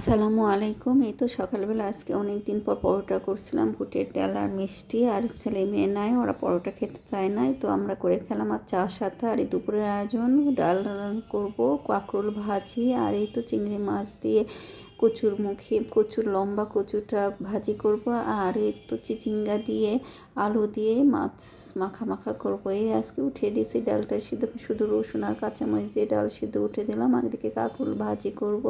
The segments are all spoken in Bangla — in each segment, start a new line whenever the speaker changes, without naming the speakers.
আসসালামু আলাইকুম। এই তো সকালবেলা আজকে অনেক দিন পর পরোটা করছিলাম, বুটের ডাল আর মিষ্টি। আর ছেলে মেয়ে নাই, ওরা পরোটা খেতে চায় নাই। তো আমরা করে খেলাম আর চা সাথে আর এই দুপুরের আয়োজন। ডাল করব, কাঁকরোল ভাজি আর এই তো চিংড়ি মাছ দিয়ে কচুর মুখে, কচুর লম্বা কচুটা ভাজি করব। আর তো চিচিঙ্গা দিয়ে আলু দিয়ে মাছ মাখা মাখা করব। এই আজকে উঠে দিয়েছি ডালটা সিদ্ধ, শুধু রসুন আর কাঁচামরিচ দিয়ে ডাল সিদ্ধ উঠে দিলাম। একদিকে কাঁকরোল ভাজি করব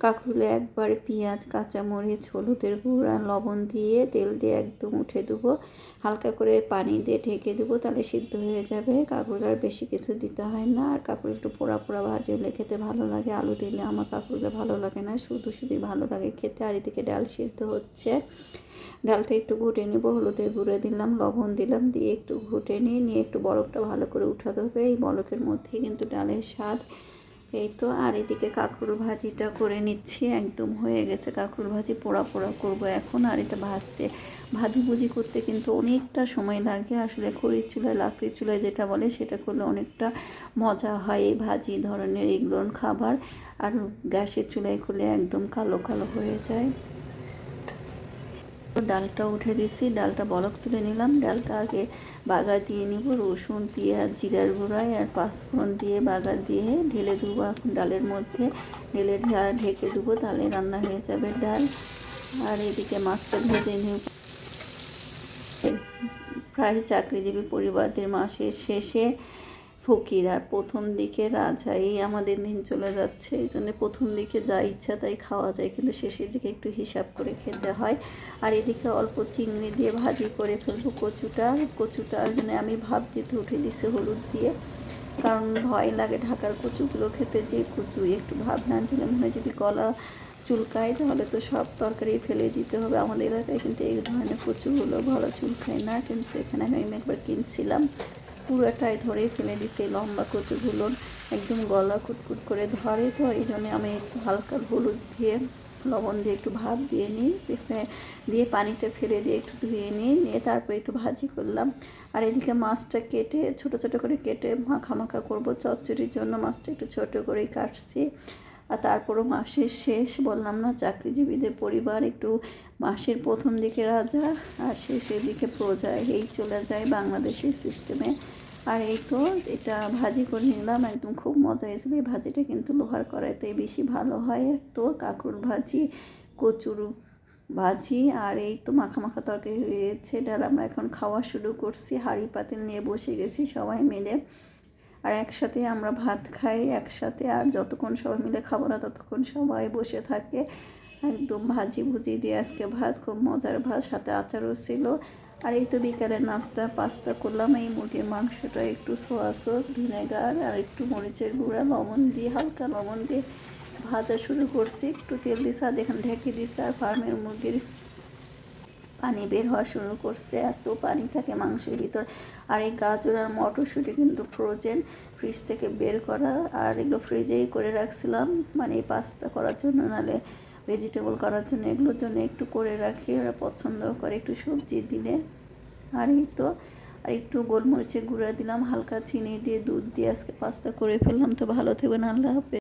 কাঁকরুলে একবারে পেঁয়াজ, কাঁচামরিচ, হলুদের গুঁড়া লবণ দিয়ে তেল দিয়ে একদম উঠে দেবো। হালকা করে পানি দিয়ে ঢেকে দেবো, তাহলে সিদ্ধ হয়ে যাবে। কাঁকরুল আর বেশি কিছু দিতে হয় না। আর কাঁকরুল একটু পোড়া পোড়া ভাজি হলে খেতে ভালো লাগে। আলু দিলে আমার কাঁকরুলে ভালো লাগে না, শুধু শুধুই ভালো লাগে খেতে। আর এদিকে ডাল সিদ্ধ হচ্ছে। ডালটা একটু ঘুটে নেব, হলুদের গুঁড়ো দিলাম, লবণ দিলাম, দিয়ে একটু ঘুটে নিয়ে নিয়ে একটু বরফটা ভালো করে উঠাতে হবে। এই বরফের মধ্যেই কিন্তু ডালের স্বাদ এই তো, আর এদিকে কাকুর ভাজিটা করে নিচ্ছি, একদম হয়ে গেছে। কাকুর ভাজি পোড়া পোড়া করব এখন, আর এটা ভাজতে, ভাজি ভুজি করতে কিন্তু অনেকটা সময় লাগে। আসলে খড়ির চুলায়, লাকড়ির চুলায় যেটা বলে, সেটা করলে অনেকটা মজা হয় এই ভাজি ধরনের এগুলোর খাবার। আর গ্যাসের চুলায় করলে একদম কালো কালো হয়ে যায়। ডালটা উঠে দিছি ডালটা বলক তুলে নিলাম। ডালটা আগে বাগার দিয়ে নিব, রসুন, পেঁয়াজ, জিরার গুঁড়ায় আর পাঁচফোড়ন দিয়ে বাগার দিয়ে ঢেলে দেবো। এখন ডালের মধ্যে ঢেলে ঢেকে দেবো, তাহলে রান্না হয়ে যাবে ডাল। আর এদিকে মাছটা ভেজে নিব। প্রায় চাকরিজীবী পরিবারদের মাসের শেষে ফকির, আর প্রথম দিকে রাজা এই আমাদের দিন চলে যাচ্ছে। এই জন্য প্রথম দিকে যা ইচ্ছা তাই খাওয়া যায়, কিন্তু শেষের দিকে একটু হিসাব করে খেতে হয়। আর এদিকে অল্প চিংড়ি দিয়ে ভাজি করে ফেলব কচুটা। কচুটার জন্য আমি ভাব দিতে উঠে দিছি হলুদ দিয়ে। কারণ ভয় লাগে ঢাকার কচুগুলো খেতে যে কচু, একটু ভাব না দিলে মনে হয় যদি গলা চুলকায় তাহলে তো সব তরকারি ফেলে দিতে হবে। আমাদের এলাকায় কিন্তু এই ধরনের কচুগুলো ভালো চুলকায় না, কিন্তু এখানে আমি একবার কিনছিলাম। পুরোটাই ধরে ফেলে দিছে, লম্বা কচুগুলো একদম গলা কুটকুট করে ধরে, তো এই জন্য আমি একটু হালকা হলুদ দিয়ে, লবণ দিয়ে একটু ভাপ দিয়ে নিই দিয়ে পানিটা ফেলে দিয়ে একটু ধুয়ে নিই নিয়ে তারপরে একটু ভাজি করলাম। আর এদিকে মাছটা কেটে, ছোট ছোট করে কেটে মাখা মাখা করব। চচ্চড়ির জন্য মাছটা একটু ছোট করেই কাটছি। আর তারপরও মাসের শেষ, বললাম না, চাকরিজীবীদের পরিবার একটু মাসের প্রথম দিকে রাজা, আর শেষের দিকে প্রজা, এই চলে যায় বাংলাদেশের সিস্টেমে আর এই তো এটা ভাজি করে নিলাম, একদম খুব মজা হয়েছিল এই ভাজিটা কিন্তু লোহার কড়াইতে বেশি ভালো হয়। তো কাকুর ভাজি, কচুর ভাজি, আর এই তো মাখা মাখা তরকারি হয়েছে। ডাল আমরা এখন খাওয়া শুরু করছি। হাঁড়ি পাতিল নিয়ে বসে গেছি সবাই মিলে। আর একসাথে আমরা ভাত খাই, একসাথে। আর যতক্ষণ সবাই মিলে খাব না, ততক্ষণ সবাই বসে থাকে। একদম ভাজি ভুজি দিয়ে আজকে ভাত, খুব মজার ভাত, সাথে আচারও ছিল। আর এই তো বিকালে নাস্তা, পাস্তা করলাম। এই মুরগির মাংসটা একটু সোয়া সস, ভিনেগার আর একটু মরিচের গুঁড়া, লবণ দিয়ে, হালকা লবণ দিয়ে ভাজা শুরু করছি। একটু তেল দিছে আর দেখেন ঢেকে দিছে আর ফার্মের মুরগির পানি বের হওয়া শুরু করছে। এত পানি থাকে মাংসের ভিতর। আর এই গাজর আর মটরশুঁটি কিন্তু ফ্রোজেন ফ্রিজ থেকে বের করা। আর এগুলো ফ্রিজেই করে রাখছিলাম। মানে পাস্তা করার জন্য। নালে ভেজিটেবল করার জন্য, এগুলোর জন্য একটু করে রাখি, ওরা পছন্দ করে একটু সবজি দিলে। আর এই তো, আর একটু গোলমরিচের গুঁড়া দিলাম, হালকা চিনি দিয়ে, দুধ দিয়ে আজকে পাস্তা করে ফেললাম, তো ভালো থাকবেন আল্লাহ হাফেজ।